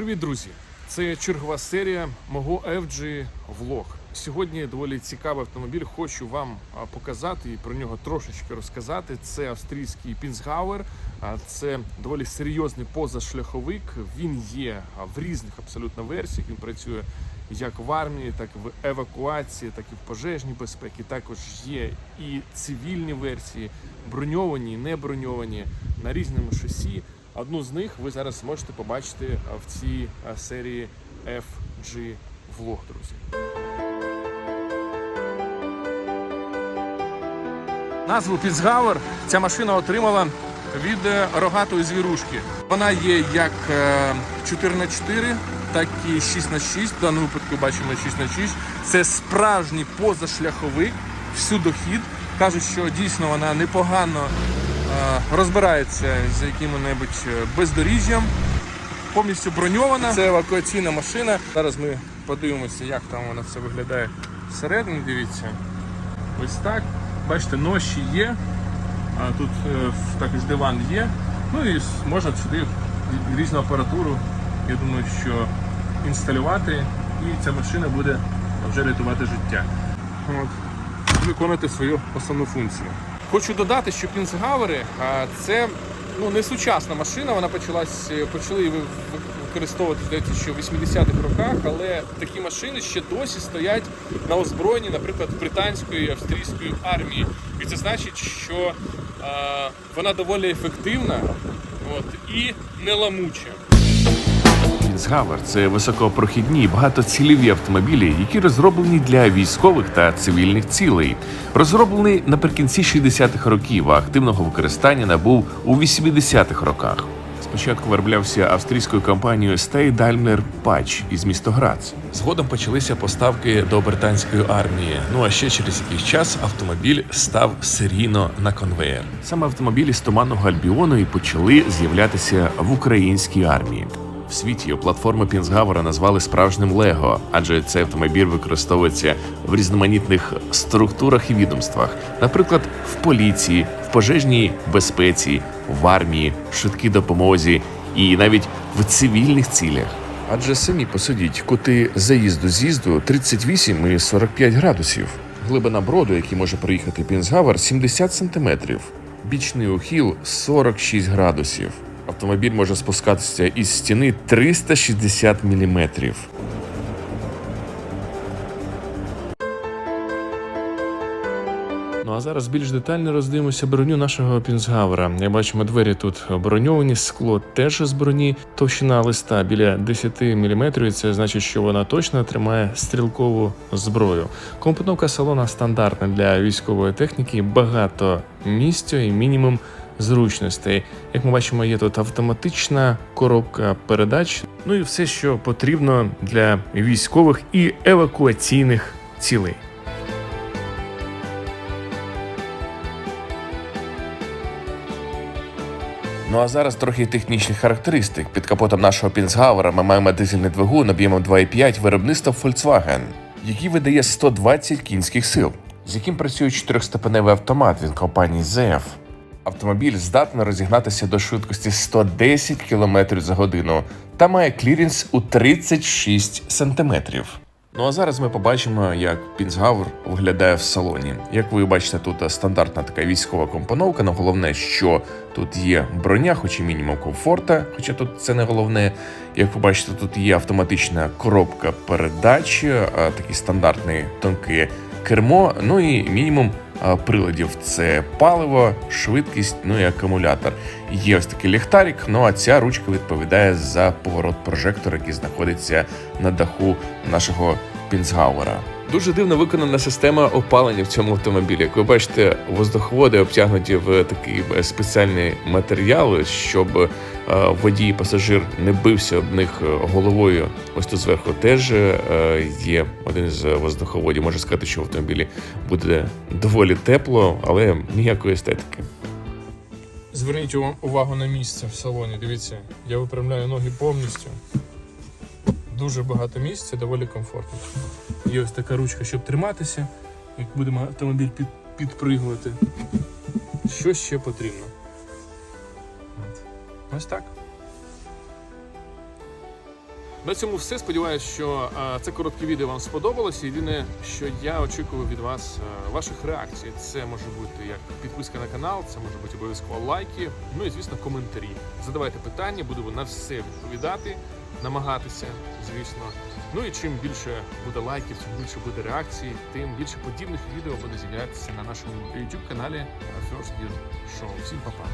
Привіт, друзі! Це чергова серія мого FG Vlog. Сьогодні доволі цікавий автомобіль. Хочу вам показати і про нього трошечки розказати. Це австрійський Пінсгауер. Це доволі серйозний позашляховик. Він є в різних абсолютно версіях. Він працює як в армії, так і в евакуації, так і в пожежній безпеці. Також є і цивільні версії, броньовані, не броньовані на різному шасі. Одну з них ви зараз можете побачити в цій серії FG Vlog, друзі. Назву Піцгауер ця машина отримала від е, рогатої звірушки. Вона є як е, 4х4, так і 6х6. В даному випадку бачимо 6х6. Це справжній позашляховик, всюдохід. Кажуть, що дійсно вона непогано е, розбирається з яким-небудь е, бездоріжжям. Повністю броньована. Це евакуаційна машина. Зараз ми подивимося, як там вона все виглядає всередині. Дивіться. Ось так. Бачите, ноші є. А тут е, також диван є. Ну і можна сюди різну апаратуру. Я думаю, що інсталювати, і ця машина буде вже рятувати життя. От. Виконувати свою основну функцію. Хочу додати, що Пінсгавери а, це ну, не сучасна машина. Вона почалась, е, почали її ви- ви- використовувати, здається, що в 80-х роках, але такі машини ще досі стоять на озброєнні, наприклад, британської австрійської армії. І це значить, що а, вона доволі ефективна от, і не Пінсгавер це високопрохідні багатоцільові автомобілі, які розроблені для військових та цивільних цілей. Розроблений наприкінці 60-х років, а активного використання набув у 80-х роках. Спочатку вироблявся австрійською компанією Stey Daimler Patch із міста Грац. Згодом почалися поставки до британської армії. Ну а ще через якийсь час автомобіль став серійно на конвеєр. Саме автомобілі з туманного Альбіону і почали з'являтися в українській армії. В світі його платформу Пінсгавера назвали справжнім Лего, адже цей автомобіль використовується в різноманітних структурах і відомствах, наприклад, в поліції, в пожежній безпеці, в армії, швидкій допомозі і навіть в цивільних цілях. Адже самі посудіть, кути заїзду з'їзду 38 і 45 градусів. Глибина броду, який може проїхати Пінсгавер, 70 сантиметрів. Бічний ухил 46 градусів. Автомобіль може спускатися із стіни 360 міліметрів. Ну а зараз більш детально роздивимося броню нашого пінсгавера. Як бачимо, двері тут броньовані, скло теж з броні. Товщина листа біля 10 мм, це значить, що вона точно тримає стрілкову зброю. Компоновка салона стандартна для військової техніки, багато місця і мінімум зручностей. Як ми бачимо, є тут автоматична коробка передач, ну і все, що потрібно для військових і евакуаційних цілей. Ну а зараз трохи технічних характеристик. Під капотом нашого Пінсгауера ми маємо дизельний двигун об'ємом 2,5 виробництва Volkswagen, який видає 120 кінських сил, з яким працює чотирьохступеневий автомат від компанії ZF. Автомобіль здатний розігнатися до швидкості 110 км за годину та має кліренс у 36 см. Ну а зараз ми побачимо, як Пінсгауер виглядає в салоні. Як ви бачите, тут стандартна така військова компоновка. але головне, що тут є броня, хоч і мінімум комфорта, хоча тут це не головне. Як ви бачите, тут є автоматична коробка передач, такий стандартний тонке кермо, ну і мінімум приладів це паливо, швидкість, ну і акумулятор. Є ось такий ліхтарик, ну а ця ручка відповідає за поворот прожектора, який знаходиться на даху нашого Пінсгауера. Дуже дивно виконана система опалення в цьому автомобілі. Як ви бачите, воздуховоди обтягнуті в такий е, спеціальний матеріал, щоб е, водій і пасажир не бився об них е, головою. Ось тут зверху теж є один з воздуховодів. Можу сказати, що в автомобілі буде доволі тепло, але ніякої естетики. Зверніть увагу на місце в салоні. Дивіться, я випрямляю ноги повністю. Дуже багато місця, доволі комфортно. Є ось така ручка, щоб триматися, як будемо автомобіль під, підпригувати. Що ще потрібно? Ось так. На цьому все. Сподіваюсь, що це коротке відео вам сподобалось. Єдине, що я очікую від вас ваших реакцій. Це може бути як підписка на канал, це може бути обов'язково лайки. Ну і звісно, коментарі. Задавайте питання, буду на все відповідати, намагатися, звісно. Ну і чим більше буде лайків, чим більше буде реакцій, тим більше подібних відео буде з'являтися на нашому YouTube каналі First Gear Show. Всім па-па!